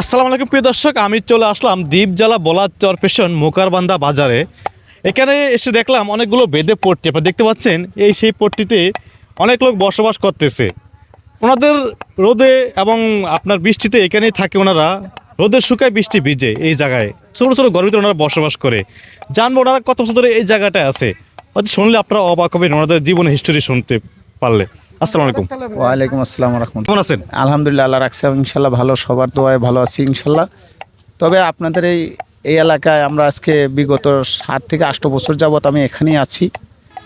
আসসালামু আলাইকুম, প্রিয় দর্শক। আমি চলে আসলাম দ্বীপজলা বলার চরপেশন মোকারবান্দা বাজারে। এখানে এসে দেখলাম অনেকগুলো বেদে পট্টি। আপনারা দেখতে পাচ্ছেন, এই সেই পট্টিতে অনেক লোক বসবাস করতেছে। ওনাদের রোদে এবং আপনার বৃষ্টিতে এখানেই থাকে ওনারা। রোদের শুকায় বৃষ্টি ভিজে এই জায়গায়। ছোটো ছোটো ভিতরে ওনারা বসবাস করে। জানব ওনারা কত বছর ধরে এই জায়গাটায় আছে? হয়তো শুনলে আপনারা অবাক হবেন, ওনাদের জীবনের হিস্টোরি শুনতে পারলে। আসসালামু আলাইকুম। ওয়ালাইকুম আসসালাম রহমতুল্লাহ। কেমন আছেন? আলহামদুলিল্লাহ আল্লাহ রাখছে ইনশাল্লাহ ভালো সবার দোয়ায় ভালো আছি ইনশাল্লাহ তবে আপনাদের এই এই এলাকায় আমরা আজকে বিগত সাত থেকে আষ্ট বছর যাবৎ আমি এখানেই আছি।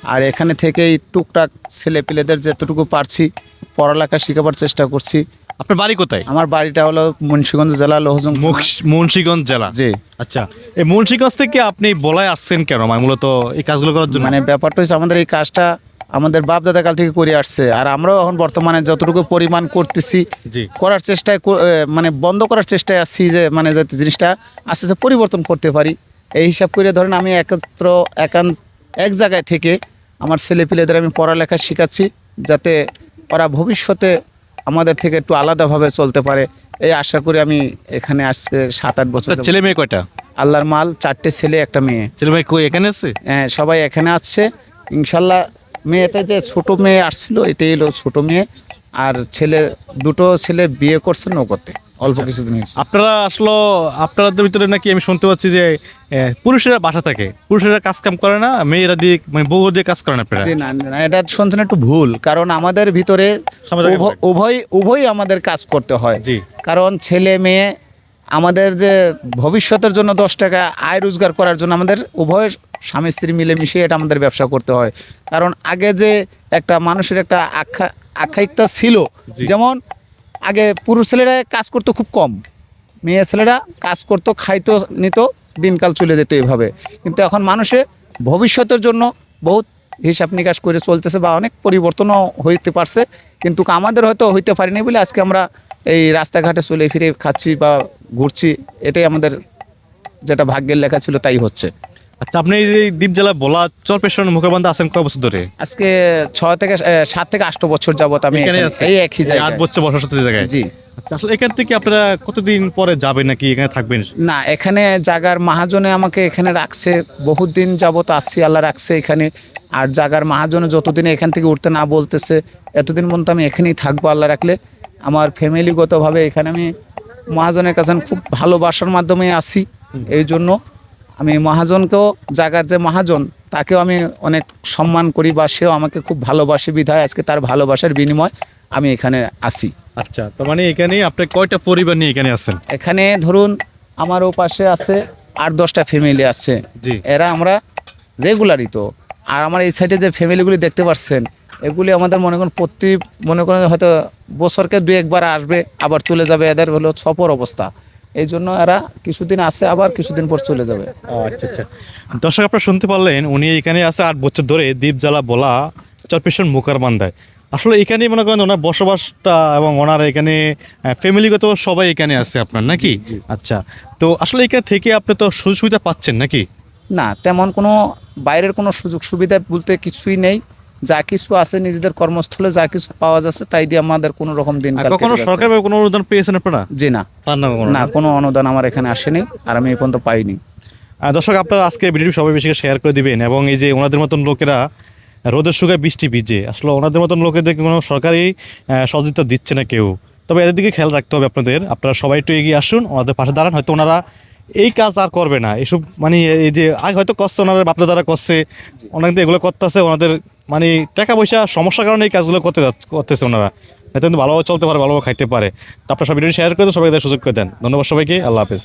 আর এখানে থেকেই টুকটাক ছেলে পেলেদের যতটুকু পারছি পড়ালেখা শেখাবার চেষ্টা করছি। আপনার বাড়ি কোথায়? আমার বাড়িটা হলো মুন্সিগঞ্জ জেলা লোহজং মুন্স- মুন্সিগঞ্জ জেলা? জি। আচ্ছা এই মুন্সিগঞ্জ থেকে আপনি বলায় আসছেন কেন? মানে মূলত এই কাজগুলো করার জন্য? মানে ব্যাপারটা হচ্ছে আমাদের এই কাজটা আমাদের বাপ দাদা কাল থেকে করে আসছে। আর আমরাও এখন বর্তমানে যতটুকু পরিমাণ করতেছি করার চেষ্টায় মানে বন্ধ করার চেষ্টায় আছি যে মানে যাতে জিনিসটা আস্তে আস্তে পরিবর্তন করতে পারি। এই হিসাব করে ধরেন আমি একত্র একান এক জায়গায় থেকে আমার ছেলেপিলেদের আমি পড়ালেখা শেখাচ্ছি যাতে ওরা ভবিষ্যতে আমাদের থেকে একটু আলাদাভাবে চলতে পারে। এই আশা করি আমি এখানে আসছে সাত আট বছর ছেলে মেয়ে কয়টা? আল্লাহর মাল চারটে ছেলে একটা মেয়ে। ছেলে মেয়ে কই এখানে আছে? হ্যাঁ, সবাই এখানে আসছে ইনশাল্লাহ মেয়েটা যে ছোট মেয়ে আসছিল এটাই এলো ছোট মেয়ে। আর ছেলে দুটো ছেলে বিয়ে করছে নৌকতে অল্প কিছুদিন আপনারা আসলো আপনাদের ভিতরে নাকি আমি শুনতে পাচ্ছি যে পুরুষেরা বাসা থাকে পুরুষেরা কাজ কাম করে না মেয়েরা দিয়ে মানে বউ দিয়ে কাজ করে না আপনারা না না, এটা শুনছেন একটু ভুল কারণ আমাদের ভিতরে উভয় উভয় আমাদের কাজ করতে হয়। জি। কারণ ছেলে মেয়ে আমাদের যে ভবিষ্যতের জন্য দশ টাকা আয় রোজগার করার জন্য আমাদের উভয় স্বামী স্ত্রী মিলেমিশে এটা আমাদের ব্যবসা করতে হয়। কারণ আগে যে একটা মানুষের একটা আখ্যা আখ্যায়িকতা ছিল যেমন আগে পুরুষ ছেলেরা কাজ করতো খুব কম মেয়ে ছেলেরা কাজ করতো খাইতো নিত দিনকাল চলে যেত এইভাবে কিন্তু এখন মানুষে ভবিষ্যতের জন্য বহুত হিসাব নিকাশ করে চলতেছে বা অনেক পরিবর্তনও হইতে পারছে। কিন্তু আমাদের হয়তো হইতে পারিনি বলে আজকে আমরা এই রাস্তাঘাটে চলে ফিরে খাচ্ছি বা ঘুরছি এটাই আমাদের যেটা ভাগ্যের লেখা ছিল তাই হচ্ছে। আচ্ছা আপনি এই দ্বীপ জেলা বলা চরপেশন মুখবান্ধা আছেন কয় বছর ধরে? আজকে ছয় থেকে সাত থেকে আট বছর যাবত আমি এই একই এই আট বছর বছর সাথে জায়গায়? জি। আচ্ছা আসলে এখান থেকে আপনারা কতদিন পরে যাবেন নাকি এখানে থাকবেন? না এখানে জাগার মহাজনে আমাকে এখানে রাখছে বহুত দিন যাবত আসছি আল্লাহ রাখছে এখানে। আর জাগার মহাজনে যতদিন এখান থেকে উঠতে না বলতেছে এতদিন পর্যন্ত আমি এখানেই থাকব আল্লাহ রাখলে। আমার ফ্যামিলিগতভাবে এখানে আমি মহাজনের কাছে খুব ভালোবাসার মাধ্যমে আসি এই জন্য। আমি মহাজনকেও জায়গার যে মহাজন তাকেও আমি অনেক সম্মান করি বা সেও আমাকে খুব ভালোবাসে বিধায় আজকে তার ভালোবাসার বিনিময় আমি এখানে আসি। আচ্ছা তার মানে এখানে আপনি কয়টা পরিবার নিয়ে এখানে আছেন? এখানে ধরুন আমার ও পাশে আছে আট দশটা ফ্যামিলি আছে। এরা আমরা রেগুলারই তো। আর আমার এই সাইডে যে ফ্যামিলিগুলি দেখতে পাচ্ছেন এগুলি আমাদের মনে করেন প্রতি মনে করেন হয়তো বছরকে দু একবার আসবে আবার চলে যাবে এদের হলো সফর অবস্থা। এই জন্য এরা কিছুদিন আসে আবার কিছুদিন পর চলে যাবে। আচ্ছা আচ্ছা। দর্শক আপনারা শুনতে পারলেন উনি এখানে আছে আট বছর ধরে দ্বীপ জ্বালা বলা চরপেশন মুখার মান্দায় আসলে এখানে মনে করেন ওনার বসবাসটা এবং ওনার এখানে ফ্যামিলিগত সবাই এখানে আছে আপনার নাকি? আচ্ছা তো আসলে এখানে থেকে আপনি তো সুযোগ সুবিধা পাচ্ছেন নাকি? না তেমন কোনো বাইরের কোনো সুযোগ সুবিধা বলতে কিছুই নেই। যা কিছু আছে নিজেদের কর্মস্থলে যা কিছু পাওয়া যাচ্ছে তাই দিয়ে আমাদের কোনো রকম দিন কখনো সরকার কোনো অনুদান পেয়েছেন আপনারা? জি না। না কোনো অনুদান আমার এখানে আসেনি আর আমি এই পর্যন্ত পাইনি। দর্শক আপনারা আজকে ভিডিওটি সবাই বেশি শেয়ার করে দিবেন এবং এই যে ওনাদের মতন লোকেরা রোদের শুকায় বৃষ্টি ভিজে আসলে ওনাদের মতন লোকেদের কোনো সরকারি সহযোগিতা দিচ্ছে না কেউ? তবে এদের দিকে খেয়াল রাখতে হবে আপনাদের আপনারা সবাই একটু এগিয়ে আসুন ওনাদের পাশে দাঁড়ান হয়তো ওনারা এই কাজ আর করবে না। এসব মানে এই যে আগে হয়তো করছে ওনারা বাপদা দ্বারা করছে ওনাদের এগুলো করতেছে ওনাদের মানে টাকা পয়সা সমস্যার কারণে এই কাজগুলো করতে করতেছে ওনারা। এতে কিন্তু ভালোভাবে চলতে পারে ভালোভাবে খাইতে পারে। তো আপনার সব ভিডিও শেয়ার করে দেন, সবাইকে সুযোগ করে দেন। ধন্যবাদ সবাইকে আল্লাহ হাফেজ।